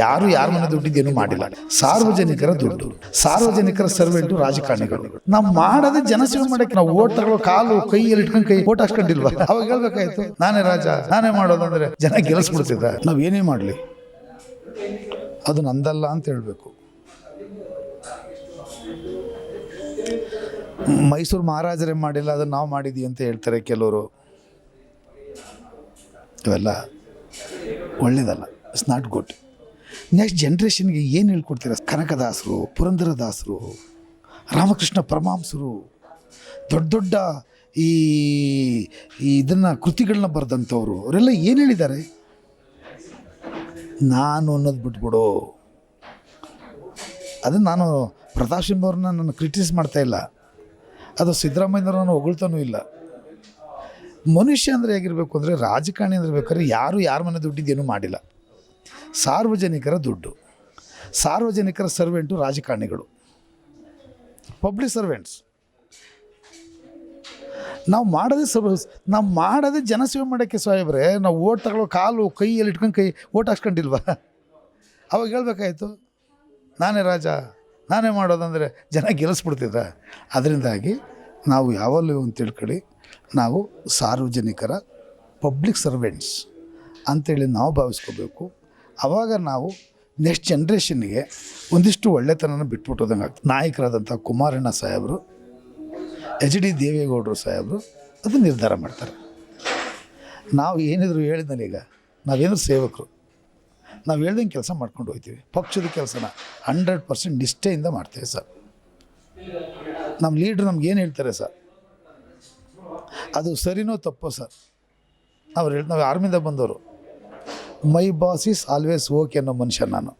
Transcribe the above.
ಯಾರು ಯಾರ ಮನೆ ದುಡ್ಡಿದ್ದೇನು ಮಾಡಿಲ್ಲ. ಸಾರ್ವಜನಿಕರ ದುಡ್ಡು. ಸಾರ್ವಜನಿಕರ ಸರ್ವೆಂಟು ರಾಜಕಾರಣಿಗಳು. ನಾವು ಮಾಡದೆ ಜನಸೇವೆ ಮಾಡಕ್ಕೆ ನಾವು ಓಟ್ ತಗೊಳ್ಳೋ ಕಾಲು ಕೈಯಲ್ಲಿ ಇಟ್ಕೊಂಡು ಕೈ ಓಟ್ ಹಾಕೊಂಡಿಲ್ವಾ ಅವಾಗ ಹೇಳ್ಬೇಕಾಯ್ತು, ನಾನೇ ರಾಜ, ನಾನೇ ಮಾಡೋದಂದ್ರೆ ಜನ ಗೆಲ್ಲಿಸ್ಬಿಡ್ತಿದ್ದ ನಾವ್ ಏನೇ ಮಾಡ್ಲಿ? ಅದು ನಂದಲ್ಲ ಅಂತ ಹೇಳಬೇಕು. ಮೈಸೂರು ಮಹಾರಾಜರೇ ಮಾಡಿಲ್ಲ, ಅದನ್ನು ನಾವು ಮಾಡಿದ್ವಿ ಅಂತ ಹೇಳ್ತಾರೆ ಕೆಲವರು. ಇವೆಲ್ಲ ಒಳ್ಳೇದಲ್ಲ ಇಟ್ಸ್ ನಾಟ್ ಗುಡ್ ನೆಕ್ಸ್ಟ್ ಜನ್ರೇಷನ್ಗೆ ಏನು ಹೇಳ್ಕೊಡ್ತೀರ? ಕನಕದಾಸರು, ಪುರಂದರದಾಸರು, ರಾಮಕೃಷ್ಣ ಪರಮಾಂಸರು, ದೊಡ್ಡ ದೊಡ್ಡ ಈ ಇದನ್ನು ಕೃತಿಗಳನ್ನ ಬರೆದಂಥವ್ರು ಅವರೆಲ್ಲ ಏನು ಹೇಳಿದ್ದಾರೆ? ನಾನು ಅನ್ನೋದು ಬಿಟ್ಬಿಡು. ಅದನ್ನು ನಾನು ಪ್ರತಾಪ್ ಸಿಂಹವ್ರನ್ನ ನಾನು ಕ್ರಿಟಿಸ್ ಮಾಡ್ತಾ ಇಲ್ಲ. ಅದು ನಾನು ಹೊಗಳ್ತಾನೂ ಇಲ್ಲ. ಮನುಷ್ಯ ಅಂದರೆ ಹೇಗಿರಬೇಕು ಅಂದರೆ ರಾಜಕಾರಣಿ ಅಂದ್ರೆ ಬೇಕಾದ್ರೆ ಯಾರು ಯಾರ ಮನೆ ದುಡ್ಡಿದ್ದೇನು ಮಾಡಿಲ್ಲ. ಸಾರ್ವಜನಿಕರ ದುಡ್ಡು. ಸಾರ್ವಜನಿಕರ ಸರ್ವೆಂಟು ರಾಜಕಾರಣಿಗಳು. ಪಬ್ಲಿಕ್ ಸರ್ವೆಂಟ್ಸ್ ನಾವು ಮಾಡೋದೇ ಸರ್ವ ನಾವು ಮಾಡೋದೇ ಜನಸೇವೆ ಮಾಡೋಕ್ಕೆ ಸಾಹೇಬ್ರೆ, ನಾವು ಓಟ್ ತಗೊಳ್ಳೋ ಕಾಲು ಕೈಯಲ್ಲಿ ಇಟ್ಕೊಂಡು ಕೈ ಓಟ್ ಹಾಕ್ಸ್ಕೊಂಡಿಲ್ವಾ? ಅವಾಗ ಹೇಳ್ಬೇಕಾಯ್ತು, ನಾನೇ ರಾಜ, ನಾನೇ ಮಾಡೋದಂದರೆ ಜನ ಗೆಲ್ಲಿಸ್ಬಿಡ್ತಿದ್ರ? ಅದರಿಂದಾಗಿ ನಾವು ಯಾವಲ್ಲೂ ಅಂತ ತಿಳ್ಕೊಳ್ಳಿ, ನಾವು ಸಾರ್ವಜನಿಕರ ಪಬ್ಲಿಕ್ ಸರ್ವೆಂಟ್ಸ್ ಅಂತೇಳಿ ನಾವು ಭಾವಿಸ್ಕೋಬೇಕು. ಆವಾಗ ನಾವು ನೆಕ್ಸ್ಟ್ ಜನ್ರೇಷನ್ಗೆ ಒಂದಿಷ್ಟು ಒಳ್ಳೆತನ ಬಿಟ್ಬಿಟ್ಟೋದಂಗೆ ಆಗ್ತದೆ. ನಾಯಕರಾದಂಥ ಕುಮಾರಣ್ಣ ಸಾಹೇಬರು ಎಚ್ ಡಿ ದೇವೇಗೌಡರು ಸಾಹೇಬರು ಅದು ನಿರ್ಧಾರ ಮಾಡ್ತಾರೆ. ನಾವು ಏನಿದ್ರು ಹೇಳಿದ್ನಲ್ಲ ಈಗ ನಾವೇನಾದ್ರು ಸೇವಕರು, ನಾವು ಹೇಳ್ದಂಗೆ ಕೆಲಸ ಮಾಡ್ಕೊಂಡು ಹೋಗ್ತೀವಿ. ಪಕ್ಷದ ಕೆಲಸನ ಹಂಡ್ರೆಡ್ ಪರ್ಸೆಂಟ್ ನಿಷ್ಠೆಯಿಂದ ಮಾಡ್ತೇವೆ ಸರ್. ನಮ್ಮ ಲೀಡ್ರ್ ನಮ್ಗೆ ಏನು ಹೇಳ್ತಾರೆ ಸರ್? ಅದು ಸರಿನೋ ತಪ್ಪೋ ಸರ್? ಅವ್ರು ಹೇಳಿ, ನಾವು ಆರ್ಮಿಂದ ಬಂದವರು. my boss is always okay ಅನ್ನೋ ಮನುಷ್ಯ ನಾನು